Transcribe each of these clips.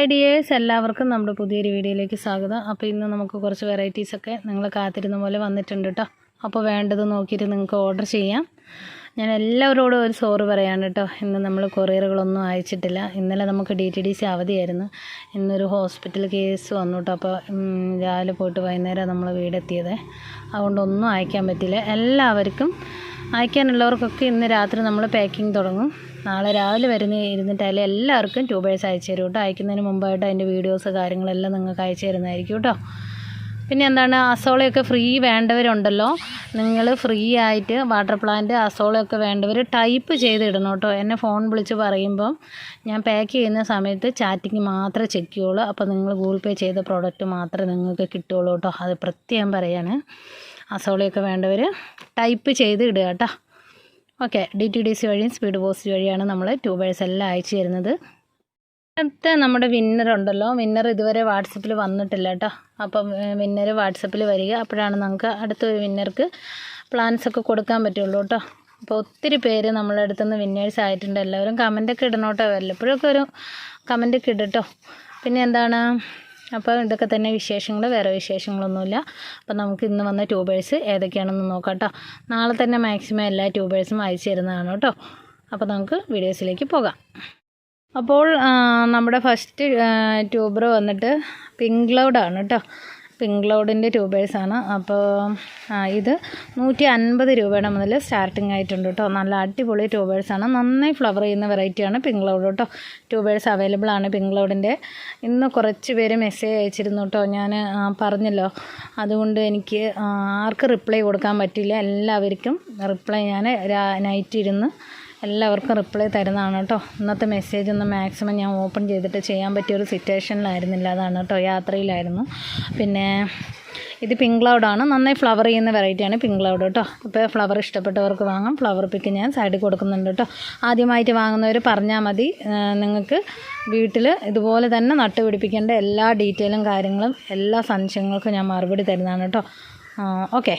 Hi dears എല്ലാവർക്കും നമ്മുടെ പുതിയൊരു വീഡിയോയിലേക്ക് സ്വാഗതം. അപ്പോൾ ഇന്ന് നമുക്ക് കുറച്ച് വെറൈറ്റീസൊക്കെ നിങ്ങൾ കാത്തിരുന്ന പോലെ വന്നിട്ടുണ്ട് കേട്ടോ അപ്പോൾ വേണ്ടത് നോക്കിയിട്ട് നിങ്ങൾക്ക് ഓർഡർ ചെയ്യാം. ഞാൻ എല്ലാവരോടും ഒരു സോറി പറയാണ് കേട്ടോ ഇന്ന് നമ്മൾ കൊറിയറുകളൊന്നും അയച്ചിട്ടില്ല. ഇന്നലെ നമുക്ക് ഡി ടി ഡി സി അവധിയായിരുന്നു. ഇന്നൊരു ഹോസ്പിറ്റൽ കേസ് വന്നു കേട്ടോ അപ്പോൾ രാവിലെ പോയിട്ട് വൈകുന്നേരം നമ്മൾ വീടെത്തിയത്. അതുകൊണ്ടൊന്നും അയക്കാൻ പറ്റില്ല. എല്ലാവർക്കും അയക്കാനുള്ളവർക്കൊക്കെ ഇന്ന് രാത്രി നമ്മൾ പാക്കിംഗ് തുടങ്ങും. നാളെ രാവിലെ വരുന്ന ഇരുന്നിട്ടായാലും എല്ലാവർക്കും ട്യൂബേഴ്സ് അയച്ചു തരും കേട്ടോ. അയക്കുന്നതിന് മുമ്പായിട്ട് അതിന്റെ വീഡിയോസ് കാര്യങ്ങളെല്ലാം നിങ്ങൾക്ക് അയച്ചു തരുന്നതായിരിക്കും കേട്ടോ. പിന്നെ എന്താണ്? അസോളയൊക്കെ ഫ്രീ വേണ്ടവരുണ്ടല്ലോ. നിങ്ങൾ ഫ്രീ ആയിട്ട് വാട്ടർ പ്ലാന്റ് അസോളയൊക്കെ വേണ്ടവർ ടൈപ്പ് ചെയ്തിടണം കേട്ടോ. എന്നെ ഫോൺ വിളിച്ച് പറയുമ്പം ഞാൻ പാക്ക് ചെയ്യുന്ന സമയത്ത് ചാറ്റിങ് മാത്രമേ ചെക്ക് ചെയ്യുള്ളൂ. അപ്പോൾ നിങ്ങൾ ഗൂഗിൾ പേ ചെയ്ത പ്രോഡക്റ്റ് മാത്രമേ നിങ്ങൾക്ക് കിട്ടുകയുള്ളൂ കേട്ടോ. അത് പ്രത്യേകം പറയാണ്. അസോളയൊക്കെ വേണ്ടവർ ടൈപ്പ് ചെയ്ത് ഇടുക കേട്ടോ. Okay D T D C വഴിയും സ്പീഡ് പോസ്റ്റ് വഴിയാണ് നമ്മൾ ട്യൂബേഴ്സ് എല്ലാം അയച്ചു തരുന്നത്. അടുത്ത നമ്മുടെ വിന്നർ ഉണ്ടല്ലോ. വിന്നർ ഇതുവരെ വാട്സപ്പിൽ വന്നിട്ടില്ല കേട്ടോ. അപ്പം വിന്നർ വാട്സപ്പിൽ വരിക. അപ്പോഴാണ് നമുക്ക് അടുത്തൊരു വിന്നർക്ക് പ്ലാൻസ് ഒക്കെ കൊടുക്കാൻ പറ്റുള്ളൂ കേട്ടോ. അപ്പോൾ ഒത്തിരി പേര് നമ്മളെ അടുത്തുനിന്ന് വിന്നേഴ്സ് ആയിട്ടുണ്ട്. എല്ലാവരും കമന്റൊക്കെ ഇടണോട്ടോ. വല്ലപ്പോഴൊക്കെ ഒരു കമന്റൊക്കെ ഇടട്ടോ പിന്നെ എന്താണ്? അപ്പോൾ ഇതൊക്കെ തന്നെ വിശേഷങ്ങൾ വേറെ വിശേഷങ്ങളൊന്നുമില്ല. അപ്പോൾ നമുക്ക് ഇന്ന് വന്ന ട്യൂബേഴ്സ് ഏതൊക്കെയാണെന്ന് നോക്കാം കേട്ടോ. നാളെ തന്നെ മാക്സിമം എല്ലാ ട്യൂബേഴ്സും അയച്ചു തരുന്നതാണ് കേട്ടോ. അപ്പോൾ നമുക്ക് വീഡിയോസിലേക്ക് പോകാം. അപ്പോൾ നമ്മുടെ ഫസ്റ്റ് ട്യൂബർ വന്നിട്ട് പിങ്ക് ക്ലൗഡാണ് കേട്ടോ. പിങ്ക് ക്ലൗഡിന്റെ ട്യൂബേഴ്സാണ് അപ്പോൾ ഇത് നൂറ്റി അൻപത് രൂപയുടെ മുതൽ സ്റ്റാർട്ടിംഗ് ആയിട്ടുണ്ട് കേട്ടോ നല്ല അടിപൊളി ട്യൂബേഴ്സാണ് നന്നായി ഫ്ലവർ ചെയ്യുന്ന വെറൈറ്റിയാണ് പിങ്ക് ക്ലൗഡ് കേട്ടോ ട്യൂബേഴ്സ് അവൈലബിൾ ആണ് പിങ്ക് ക്ലൗഡിന്റെ ഇന്ന് കുറച്ച് പേര് മെസ്സേജ് അയച്ചിരുന്നു കേട്ടോ ഞാൻ പറഞ്ഞല്ലോ. അതുകൊണ്ട് എനിക്ക് ആർക്ക് റിപ്ലൈ കൊടുക്കാൻ പറ്റില്ല. എല്ലാവർക്കും റിപ്ലൈ ഞാൻ നൈറ്റ് ഇരുന്ന് എല്ലാവർക്കും റിപ്ലൈ തരുന്നതാണ് കേട്ടോ. ഇന്നത്തെ മെസ്സേജ് ഒന്ന് മാക്സിമം ഞാൻ ഓപ്പൺ ചെയ്തിട്ട് ചെയ്യാൻ പറ്റിയ ഒരു സിറ്റുവേഷനിലായിരുന്നില്ല അതാണ് കേട്ടോ യാത്രയിലായിരുന്നു. പിന്നെ ഇത് പിങ്ക് ക്ലൗഡാണ് നന്നായി ഫ്ലവർ ചെയ്യുന്ന വെറൈറ്റിയാണ് പിങ്ക് ക്ലൗഡ് കേട്ടോ. ഇപ്പോൾ ഫ്ലവർ ഇഷ്ടപ്പെട്ടവർക്ക് വാങ്ങാം. ഫ്ലവർ പിക്ക് ഞാൻ സൈഡിൽ കൊടുക്കുന്നുണ്ട് കേട്ടോ. ആദ്യമായിട്ട് വാങ്ങുന്നവർ പറഞ്ഞാൽ മതി. നിങ്ങൾക്ക് വീട്ടിൽ ഇതുപോലെ തന്നെ നട്ടുപിടിപ്പിക്കേണ്ട എല്ലാ ഡീറ്റെയിലും കാര്യങ്ങളും എല്ലാ സംശയങ്ങൾക്കും ഞാൻ മറുപടി തരുന്നതാണ് കേട്ടോ. ഓക്കെ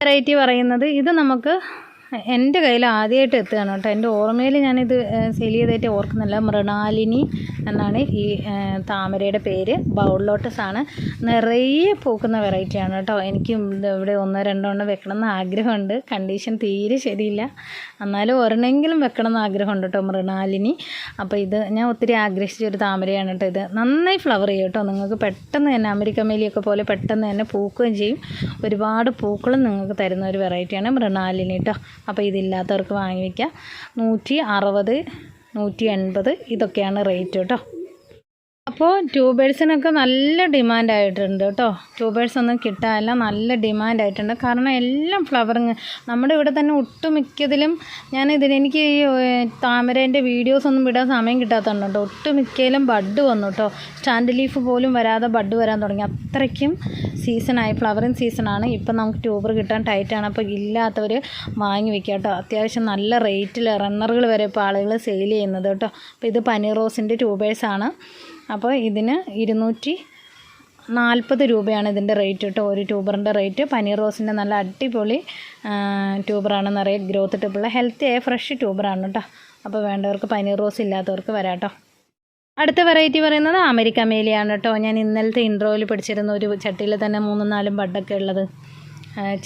വെറൈറ്റി പറയുന്നത് ഇത് നമുക്ക് എന്റെ കയ്യിൽ ആദ്യമായിട്ട് എത്തുകയാണ് കേട്ടോ. എന്റെ ഓർമ്മയിൽ ഞാനിത് സെയിൽ ചെയ്തായിട്ട് ഓർക്കുന്നില്ല. മൃണാലിനി എന്നാണ് ഈ താമരയുടെ പേര്. ബൗൾ ലോട്ടസ് ആണ് നിറയെ പൂക്കുന്ന വെറൈറ്റിയാണ് കേട്ടോ. എനിക്ക് ഇവിടെ ഒന്നോ രണ്ടോ എണ്ണം വെക്കണം എന്ന് ആഗ്രഹമുണ്ട്. കണ്ടീഷൻ തീരെ ശരിയില്ല. എന്നാലും ഒരെണ്ണെങ്കിലും വെക്കണം എന്ന് ആഗ്രഹമുണ്ട് കേട്ടോ മൃണാലിനി. അപ്പോൾ ഇത് ഞാൻ ഒത്തിരി ആഗ്രഹിച്ച ഒരു താമരയാണ് കേട്ടോ ഇത്. നന്നായി ഫ്ലവർ ചെയ്യും കേട്ടോ. നിങ്ങൾക്ക് പെട്ടെന്ന് തന്നെ അമേരിക്കൻ മേലിയൊക്കെ പോലെ പെട്ടെന്ന് തന്നെ പൂക്കുകയും ചെയ്യും. ഒരുപാട് പൂക്കളും നിങ്ങൾക്ക് തരുന്ന ഒരു വെറൈറ്റിയാണ് മൃണാലിനി കേട്ടോ. അപ്പോൾ ഇതില്ലാത്തവർക്ക് വാങ്ങി വയ്ക്കാം നൂറ്റി അറുപത് നൂറ്റി എൺപത്. ഇതൊക്കെയാണ് റേറ്റ് കേട്ടോ. അപ്പോൾ ട്യൂബേഴ്സിനൊക്കെ നല്ല ഡിമാൻഡ് ആയിട്ടുണ്ട് കേട്ടോ ട്യൂബേഴ്സ് ഒന്നും കിട്ടാനില്ല നല്ല ഡിമാൻഡ് ആയിട്ടുണ്ട്. കാരണം എല്ലാം ഫ്ലവറിങ് നമ്മുടെ ഇവിടെ തന്നെ ഒട്ടുമിക്കതിലും ഞാൻ ഇതിന് എനിക്ക് ഈ താമരേന്റെ വീഡിയോസ് ഒന്നും വിടാൻ സമയം കിട്ടാത്തതുണ്ട് കേട്ടോ ഒട്ടുമിക്കയിലും ബഡ് വന്നു കേട്ടോ സ്റ്റാൻഡ് ലീഫ് പോലും വരാതെ ബഡ് വരാൻ തുടങ്ങി. അത്രയ്ക്കും സീസണായി ഫ്ലവറിങ് സീസണാണ് ഇപ്പം നമുക്ക് ട്യൂബർ കിട്ടാൻ ടൈറ്റാണ് അപ്പോൾ ഇല്ലാത്തവർ വാങ്ങി വെക്കുക കേട്ടോ അത്യാവശ്യം നല്ല റേറ്റിൽ റണ്ണറുകൾ വരെ ഇപ്പോൾ ആളുകൾ സെയിൽ ചെയ്യുന്നത് കേട്ടോ അപ്പോൾ ഇത് പനീർ റോസിന്റെ ട്യൂബേഴ്സാണ് അപ്പോൾ ഇതിന് ഇരുന്നൂറ്റി നാൽപ്പത് രൂപയാണ് ഇതിന്റെ റേറ്റ് കേട്ടോ ഒരു ട്യൂബറിന്റെ റേറ്റ് പനീർ റോസിന്റെ നല്ല അടിപൊളി ട്യൂബറാണ് നിറയെ ഗ്രോത്ത് ടിപ്പുള്ള ഹെൽത്തി ആയ ഫ്രഷ് ട്യൂബറാണ് കേട്ടോ അപ്പോൾ വേണ്ടവർക്ക് പനീർ റോസ് ഇല്ലാത്തവർക്ക് വരാം കേട്ടോ അടുത്ത വെറൈറ്റി പറയുന്നത് അമേരിക്ക മേലിയാണ് കേട്ടോ ഞാൻ ഇന്നലത്തെ ഇൻട്രോയിൽ പിടിച്ചിരുന്ന ഒരു ചട്ടിയിൽ തന്നെ മൂന്നും നാലും ബഡൊക്കെ ഉള്ളത്.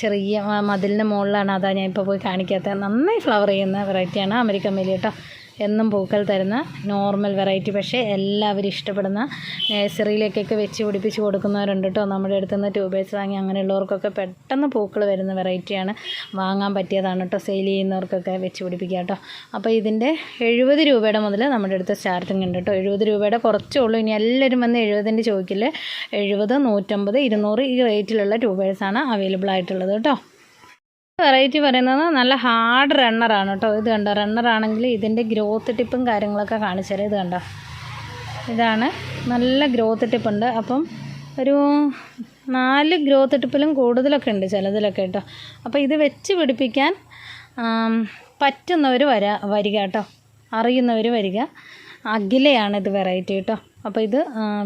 ചെറിയ മതിലിന്റെ മുകളിലാണ്. അതാ ഞാൻ ഇപ്പോൾ പോയി കാണിക്കാത്ത. നന്നായി ഫ്ലവർ ചെയ്യുന്ന വെറൈറ്റിയാണ് അമേരിക്ക മേലി കേട്ടോ എന്നും പൂക്കൾ തരുന്ന നോർമൽ വെറൈറ്റി. പക്ഷേ എല്ലാവരും ഇഷ്ടപ്പെടുന്ന നേഴ്സറിയിലേക്കൊക്കെ വെച്ച് പിടിപ്പിച്ച് കൊടുക്കുന്നവരുണ്ട് കേട്ടോ. നമ്മുടെ അടുത്തുനിന്ന് ട്യൂബേഴ്സ് വാങ്ങി അങ്ങനെയുള്ളവർക്കൊക്കെ പെട്ടെന്ന് പൂക്കൾ വരുന്ന വെറൈറ്റിയാണ് വാങ്ങാൻ പറ്റിയതാണ് കേട്ടോ. സെയിൽ ചെയ്യുന്നവർക്കൊക്കെ വെച്ച് പിടിപ്പിക്കുക കേട്ടോ. അപ്പോൾ ഇതിന്റെ എഴുപത് രൂപയുടെ മുതൽ നമ്മുടെ അടുത്ത് സ്റ്റാർട്ടിങ് ഉണ്ട് കേട്ടോ. എഴുപത് രൂപയുടെ കുറച്ചേ ഉള്ളൂ. ഇനി എല്ലാവരും വന്ന് എഴുപതിന്റെ ചോദിക്കില്ല എഴുപത് നൂറ്റമ്പത് ഇരുന്നൂറ് ഈ റേറ്റിലുള്ള ട്യൂബേഴ്സാണ് അവൈലബിൾ ആയിട്ടുള്ളത് കേട്ടോ. വെറൈറ്റി പറയുന്നത് നല്ല ഹാർഡ് റണ്ണറാണ് കേട്ടോ. ഇത് കണ്ടോ? റണ്ണറാണെങ്കിൽ ഇതിന്റെ ഗ്രോത്ത് ടിപ്പും കാര്യങ്ങളൊക്കെ കാണിച്ചു ഇത് കണ്ടോ? ഇതാണ് നല്ല ഗ്രോത്ത് ടിപ്പുണ്ട് അപ്പം ഒരു നാല് ഗ്രോത്ത് ടിപ്പിലും കൂടുതലൊക്കെ ഉണ്ട് ചിലതിലൊക്കെ കേട്ടോ. അപ്പോൾ ഇത് വെച്ച് പിടിപ്പിക്കാൻ പറ്റുന്നവർ വരാ വരിക കേട്ടോ. അറിയുന്നവർ വരിക. അഖിലയാണ് ഇത് വെറൈറ്റി കേട്ടോ. അപ്പോൾ ഇത്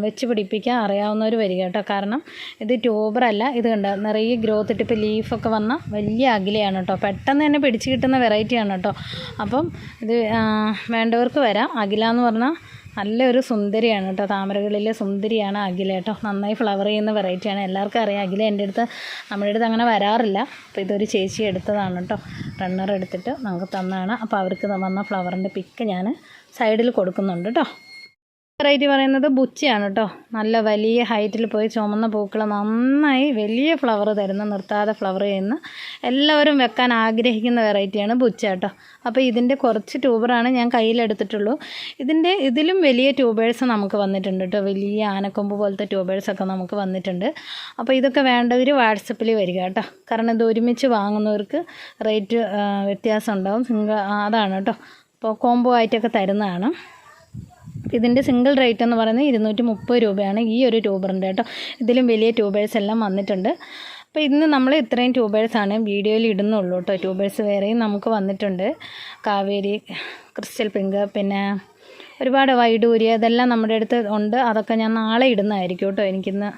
വെച്ച് പിടിപ്പിക്കാൻ അറിയാവുന്നവർ വരിക കേട്ടോ. കാരണം ഇത് ട്യൂബറല്ല ഇത് കണ്ട? നിറയെ ഗ്രോത്ത് ഇട്ട് ഇപ്പോൾ ലീഫൊക്കെ വന്ന വലിയ അകിലയാണ് കേട്ടോ. പെട്ടെന്ന് തന്നെ പിടിച്ച് കിട്ടുന്ന വെറൈറ്റിയാണ് കേട്ടോ. അപ്പം ഇത് വേണ്ടവർക്ക് വരാം. അകില എന്ന് പറഞ്ഞാൽ നല്ലൊരു സുന്ദരിയാണ് കേട്ടോ. താമരകളിലെ സുന്ദരിയാണ് അഖില കേട്ടോ. നന്നായി ഫ്ലവർ ചെയ്യുന്ന വെറൈറ്റിയാണ് എല്ലാവർക്കും അറിയാം അഖില എന്റെ അടുത്ത് നമ്മുടെ അടുത്ത് അങ്ങനെ വരാറില്ല. അപ്പോൾ ഇതൊരു ചേച്ചി എടുത്തതാണ് കേട്ടോ. റണ്ണർ എടുത്തിട്ട് നമുക്ക് തന്നാണ്. അപ്പോൾ അവർക്ക് വന്ന ഫ്ലവറിന്റെ പിക്ക് ഞാൻ സൈഡിൽ കൊടുക്കുന്നുണ്ട് കേട്ടോ. വെറൈറ്റി പറയുന്നത് ബുച്ചയാണ് കേട്ടോ നല്ല വലിയ ഹൈറ്റിൽ പോയി ചുമന്ന പൂക്കൾ നന്നായി വലിയ ഫ്ലവർ തരുന്ന നിർത്താതെ ഫ്ലവർ ചെയ്യുന്ന. എല്ലാവരും വെക്കാൻ ആഗ്രഹിക്കുന്ന വെറൈറ്റിയാണ് ബുച്ച കേട്ടോ അപ്പോൾ ഇതിന്റെ കുറച്ച് ട്യൂബറാണ് ഞാൻ കയ്യിലെടുത്തിട്ടുള്ളൂ. ഇതിന്റെ ഇതിലും വലിയ ട്യൂബേഴ്സ് നമുക്ക് വന്നിട്ടുണ്ട് കേട്ടോ വലിയ ആനക്കൊമ്പ് പോലത്തെ ട്യൂബേഴ്സൊക്കെ നമുക്ക് വന്നിട്ടുണ്ട്. അപ്പോൾ ഇതൊക്കെ വേണ്ടവർ വാട്സപ്പിൽ വരിക കേട്ടോ കാരണം ഇത് ഒരുമിച്ച് വാങ്ങുന്നവർക്ക് റേറ്റ് വ്യത്യാസം ഉണ്ടാവും. സിംഗിൾ അതാണ് കേട്ടോ അപ്പോൾ കോംബോ ആയിട്ടൊക്കെ തരുന്നതാണ്. ഇതിന്റെ സിംഗിൾ റേറ്റ് എന്ന് പറയുന്നത് ഇരുന്നൂറ്റി മുപ്പത് രൂപയാണ് ഈ ഒരു ട്യൂബറിന്റെ കേട്ടോ. ഇതിലും വലിയ ട്യൂബേഴ്സ് എല്ലാം വന്നിട്ടുണ്ട്. അപ്പോൾ ഇന്ന് നമ്മൾ ഇത്രയും ട്യൂബേഴ്സാണ് വീഡിയോയിൽ ഇടുന്നുള്ളൂ കേട്ടോ. ട്യൂബേഴ്സ് വേറെയും നമുക്ക് വന്നിട്ടുണ്ട്. കാവേരി ക്രിസ്റ്റൽ പിങ്ക് പിന്നെ ഒരുപാട് വൈഡൂരി അതെല്ലാം നമ്മുടെ അടുത്ത് ഉണ്ട്. അതൊക്കെ ഞാൻ നാളെ ഇടുന്നതായിരിക്കും കേട്ടോ എനിക്കിന്ന്.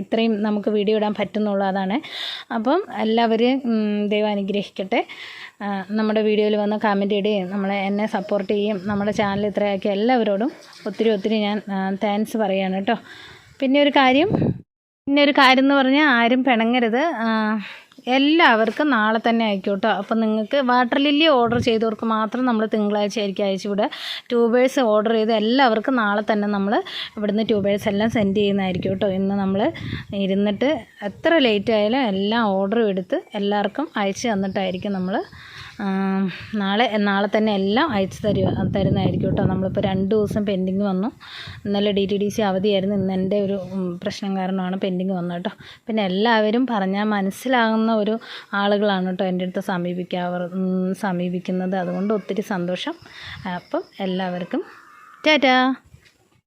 ഇത്രയും നമുക്ക് വീഡിയോ ഇടാൻ പറ്റുന്നുള്ളൂ അതാണ്. അപ്പം എല്ലാവരെയും ദൈവം അനുഗ്രഹിക്കട്ടെ. നമ്മുടെ വീഡിയോയിൽ വന്ന് കമന്റ് ഇടുകയും നമ്മളെ എന്നെ സപ്പോർട്ട് ചെയ്യും നമ്മുടെ ചാനൽ ഇത്രയാക്കിയ എല്ലാവരോടും ഒത്തിരി ഒത്തിരി ഞാൻ താങ്ക്സ് പറയുകയാണ് കേട്ടോ. പിന്നെ ഒരു കാര്യം പിന്നെ ഒരു കാര്യം എന്ന് പറഞ്ഞാൽ ആരും പിണങ്ങരുത്. എല്ലാവർക്കും നാളെ തന്നെ ആയിക്കോട്ടോ. അപ്പോൾ അപ്പം നിങ്ങൾക്ക് വാട്ടർ ലില്ലി ഓർഡർ ചെയ്തവർക്ക് മാത്രം നമ്മൾ തിങ്കളാഴ്ച ആയിരിക്കും അയച്ചിവിടെ ട്യൂബേഴ്സ് ഓർഡർ ചെയ്ത് എല്ലാവർക്കും നാളെ തന്നെ നമ്മൾ ഇവിടുന്ന് ട്യൂബേഴ്സ് എല്ലാം സെൻഡ് ചെയ്യുന്നതായിരിക്കും കേട്ടോ. ഇന്ന് നമ്മൾ ഇരുന്നിട്ട് എത്ര ലേറ്റ് ആയാലും എല്ലാം ഓർഡറും എടുത്ത് എല്ലാവർക്കും അയച്ച് തന്നിട്ടായിരിക്കും നമ്മൾ നാളെ നാളെ തന്നെ എല്ലാം അയച്ചു തരുക തരുന്നതായിരിക്കും കേട്ടോ. നമ്മളിപ്പോൾ രണ്ട് ദിവസം പെൻഡിങ് വന്നു. ഇന്നലെ ഡി ടി ഡി സി അവധിയായിരുന്നു. ഇന്ന് എന്റെ ഒരു പ്രശ്നം കാരണമാണ് പെൻഡിങ് വന്നത് കേട്ടോ. പിന്നെ എല്ലാവരും പറഞ്ഞാൽ മനസ്സിലാകുന്ന ഒരു ആളുകളാണ് കേട്ടോ എന്റെ അടുത്ത് സമീപിക്കാവർ സമീപിക്കുന്നത്. അതുകൊണ്ട് ഒത്തിരി സന്തോഷം. അപ്പം എല്ലാവർക്കും ടാറ്റാ.